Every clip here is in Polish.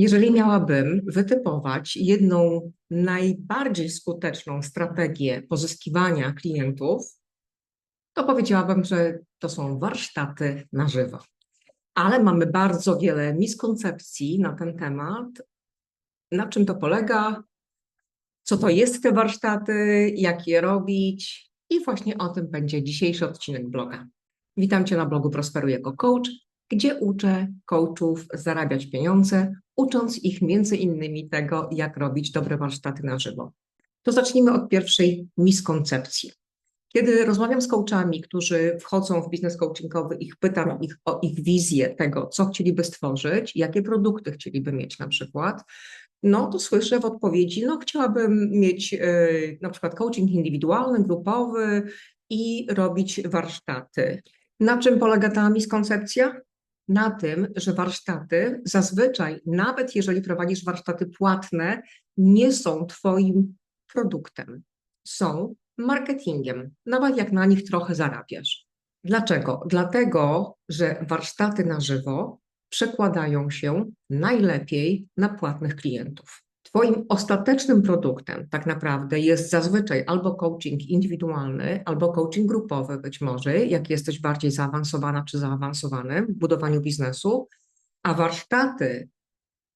Jeżeli miałabym wytypować jedną najbardziej skuteczną strategię pozyskiwania klientów, to powiedziałabym, że to są warsztaty na żywo. Ale mamy bardzo wiele miskoncepcji na ten temat. Na czym to polega? Co to jest te warsztaty? Jak je robić? I właśnie o tym będzie dzisiejszy odcinek bloga. Witam Cię na blogu Prosperuj jako coach, gdzie uczę coachów zarabiać pieniądze, ucząc ich między innymi tego, jak robić dobre warsztaty na żywo. To zacznijmy od pierwszej miskoncepcji. Kiedy rozmawiam z coachami, którzy wchodzą w biznes coachingowy, ich pytam ich o ich wizję tego, co chcieliby stworzyć, jakie produkty chcieliby mieć na przykład, no to słyszę w odpowiedzi, no chciałabym mieć yy, na przykład coaching indywidualny, grupowy i robić warsztaty. Na czym polega ta miskoncepcja? Na tym, że warsztaty zazwyczaj, nawet jeżeli prowadzisz warsztaty płatne, nie są Twoim produktem. Są marketingiem, nawet jak na nich trochę zarabiasz. Dlaczego? Dlatego, że warsztaty na żywo przekładają się najlepiej na płatnych klientów. Twoim ostatecznym produktem tak naprawdę jest zazwyczaj albo coaching indywidualny, albo coaching grupowy być może, jak jesteś bardziej zaawansowana czy zaawansowany w budowaniu biznesu, a warsztaty,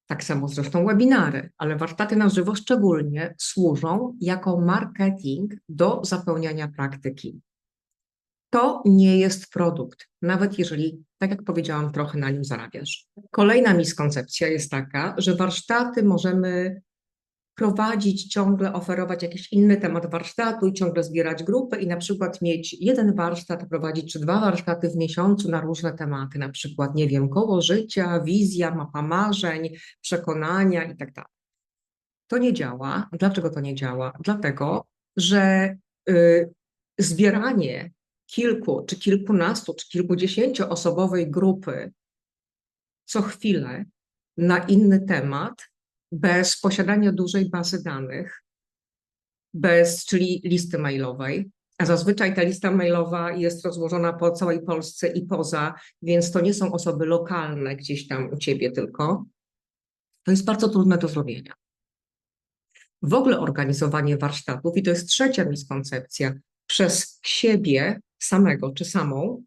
tak samo zresztą webinary, ale warsztaty na żywo szczególnie służą jako marketing do zapełniania praktyki. To nie jest produkt, nawet jeżeli, tak jak powiedziałam, trochę na nim zarabiasz. Kolejna miskoncepcja jest taka, że warsztaty możemy prowadzić, ciągle oferować jakiś inny temat warsztatu i ciągle zbierać grupy i na przykład mieć jeden warsztat, prowadzić czy dwa warsztaty w miesiącu na różne tematy, na przykład, nie wiem, koło życia, wizja, mapa marzeń, przekonania i tak dalej. To nie działa. Dlaczego to nie działa? Dlatego, że y, zbieranie kilku, czy kilkunastu, czy kilkudziesięcioosobowej grupy co chwilę na inny temat bez posiadania dużej bazy danych, bez, czyli listy mailowej, a zazwyczaj ta lista mailowa jest rozłożona po całej Polsce i poza, więc to nie są osoby lokalne gdzieś tam u ciebie tylko. To jest bardzo trudne do zrobienia. W ogóle organizowanie warsztatów, i to jest trzecia miskoncepcja, przez siebie samego czy samą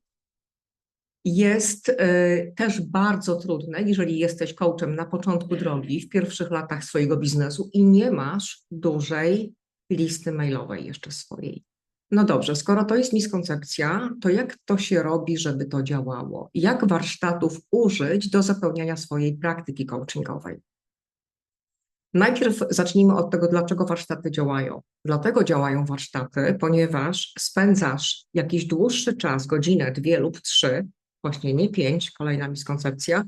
jest y, też bardzo trudne, jeżeli jesteś coachem na początku drogi, w pierwszych latach swojego biznesu i nie masz dużej listy mailowej jeszcze swojej. No dobrze, skoro to jest miskoncepcja, to jak to się robi, żeby to działało? Jak warsztatów użyć do zapełniania swojej praktyki coachingowej? Najpierw zacznijmy od tego, dlaczego warsztaty działają. Dlatego działają warsztaty, ponieważ spędzasz jakiś dłuższy czas, godzinę, dwie lub trzy, właśnie nie pięć, kolejna miskoncepcja,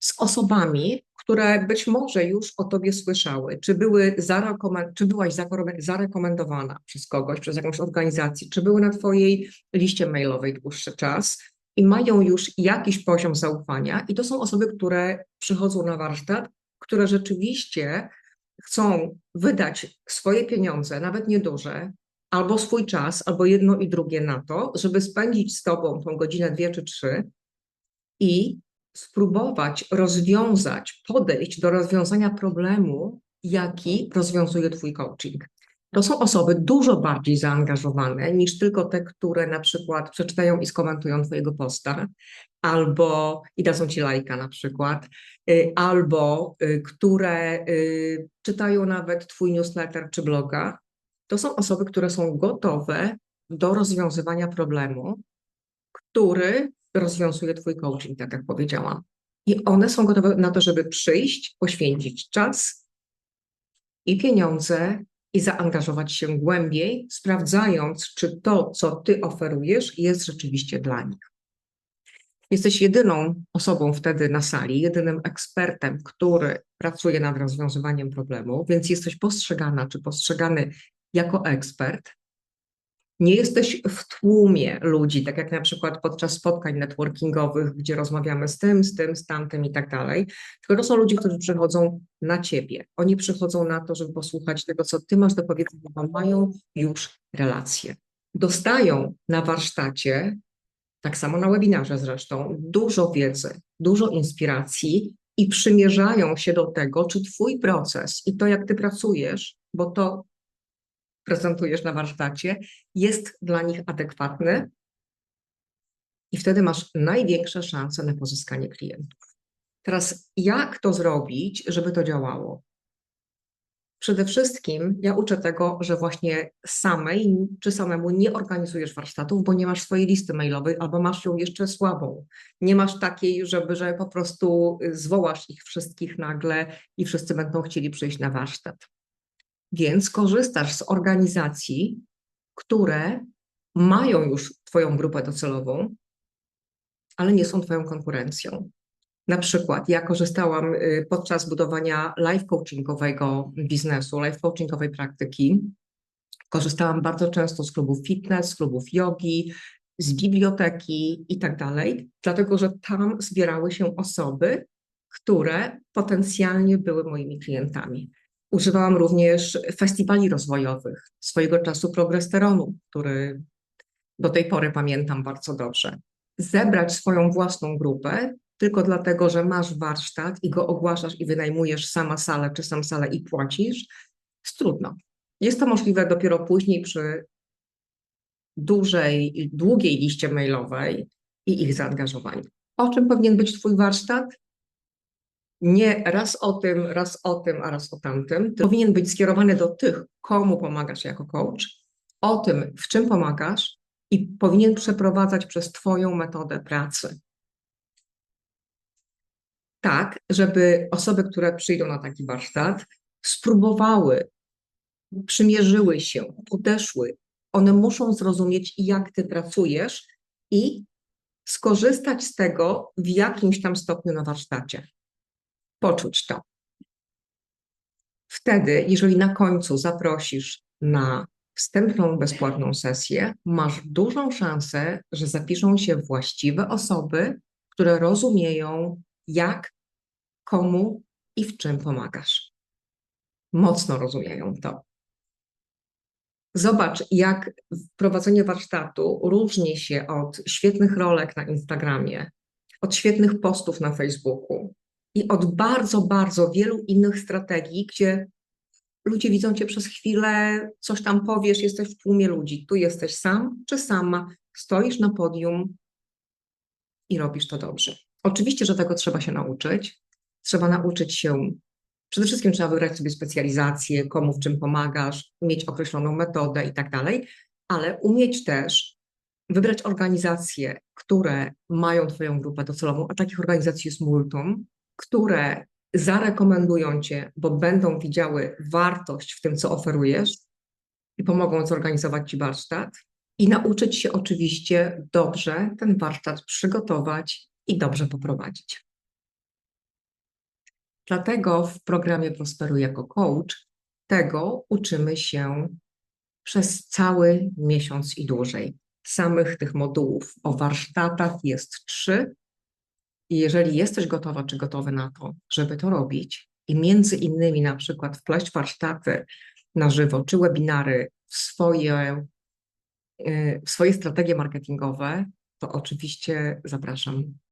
z osobami, które być może już o tobie słyszały, czy, były czy byłaś zarekomendowana przez kogoś, przez jakąś organizację, czy były na twojej liście mailowej dłuższy czas i mają już jakiś poziom zaufania? I to są osoby, które przychodzą na warsztat, które rzeczywiście chcą wydać swoje pieniądze, nawet nieduże, albo swój czas, albo jedno i drugie na to, żeby spędzić z Tobą tą godzinę, dwie czy trzy i spróbować rozwiązać, podejść do rozwiązania problemu, jaki rozwiązuje Twój coaching. To są osoby dużo bardziej zaangażowane niż tylko te, które na przykład przeczytają i skomentują Twojego posta, albo i dadzą Ci lajka na przykład, albo y, które y, czytają nawet Twój newsletter czy bloga, to są osoby, które są gotowe do rozwiązywania problemu, który rozwiązuje Twój coaching, tak jak powiedziałam. I one są gotowe na to, żeby przyjść, poświęcić czas i pieniądze i zaangażować się głębiej, sprawdzając, czy to, co Ty oferujesz, jest rzeczywiście dla nich. Jesteś jedyną osobą wtedy na sali, jedynym ekspertem, który pracuje nad rozwiązywaniem problemu, więc jesteś postrzegana czy postrzegany jako ekspert. Nie jesteś w tłumie ludzi, tak jak na przykład podczas spotkań networkingowych, gdzie rozmawiamy z tym, z tym, z tamtym i tak dalej. Tylko to są ludzie, którzy przychodzą na ciebie. Oni przychodzą na to, żeby posłuchać tego, co ty masz do powiedzenia, bo mają już relacje. Dostają na warsztacie, tak samo na webinarze zresztą, dużo wiedzy, dużo inspiracji i przymierzają się do tego, czy Twój proces i to, jak Ty pracujesz, bo to prezentujesz na warsztacie, jest dla nich adekwatny. I wtedy masz największe szanse na pozyskanie klientów. Teraz, jak to zrobić, żeby to działało? Przede wszystkim ja uczę tego, że właśnie samej czy samemu nie organizujesz warsztatów, bo nie masz swojej listy mailowej albo masz ją jeszcze słabą. Nie masz takiej, żeby że po prostu zwołasz ich wszystkich nagle i wszyscy będą chcieli przyjść na warsztat. Więc korzystasz z organizacji, które mają już Twoją grupę docelową, ale nie są Twoją konkurencją. Na przykład ja korzystałam y, podczas budowania life coachingowego biznesu, life coachingowej praktyki. Korzystałam bardzo często z klubów fitness, z klubów jogi, z biblioteki i tak dalej, dlatego że tam zbierały się osoby, które potencjalnie były moimi klientami. Używałam również festiwali rozwojowych, swojego czasu progresteronu, który do tej pory pamiętam bardzo dobrze. Zebrać swoją własną grupę tylko dlatego, że masz warsztat i go ogłaszasz i wynajmujesz sama salę czy sam salę i płacisz, jest trudno. Jest to możliwe dopiero później przy dużej, długiej liście mailowej i ich zaangażowaniu. O czym powinien być Twój warsztat? Nie raz o tym, raz o tym, a raz o tamtym. Powinien być skierowany do tych, komu pomagasz jako coach, o tym, w czym pomagasz i powinien przeprowadzać przez Twoją metodę pracy tak, żeby osoby, które przyjdą na taki warsztat, spróbowały, przymierzyły się, podeszły. One muszą zrozumieć, jak ty pracujesz i skorzystać z tego w jakimś tam stopniu na warsztacie. Poczuć to. Wtedy, jeżeli na końcu zaprosisz na wstępną bezpłatną sesję, masz dużą szansę, że zapiszą się właściwe osoby, które rozumieją, jak, komu i w czym pomagasz. Mocno rozumieją to. Zobacz, jak prowadzenie warsztatu różni się od świetnych rolek na Instagramie, od świetnych postów na Facebooku i od bardzo, bardzo wielu innych strategii, gdzie ludzie widzą cię przez chwilę, coś tam powiesz, jesteś w tłumie ludzi. Tu jesteś sam czy sama, stoisz na podium i robisz to dobrze. Oczywiście, że tego trzeba się nauczyć. Trzeba nauczyć się, przede wszystkim trzeba wybrać sobie specjalizację, komu w czym pomagasz, mieć określoną metodę i tak dalej, ale umieć też wybrać organizacje, które mają Twoją grupę docelową, a takich organizacji jest multum, które zarekomendują Cię, bo będą widziały wartość w tym, co oferujesz i pomogą zorganizować Ci warsztat i nauczyć się oczywiście dobrze ten warsztat przygotować i dobrze poprowadzić. Dlatego w programie Prosperuj jako coach tego uczymy się przez cały miesiąc i dłużej. Samych tych modułów o warsztatach jest trzy. I jeżeli jesteś gotowa czy gotowy na to, żeby to robić i między innymi na przykład wpleść warsztaty na żywo czy webinary w swoje, y, w swoje strategie marketingowe, to oczywiście zapraszam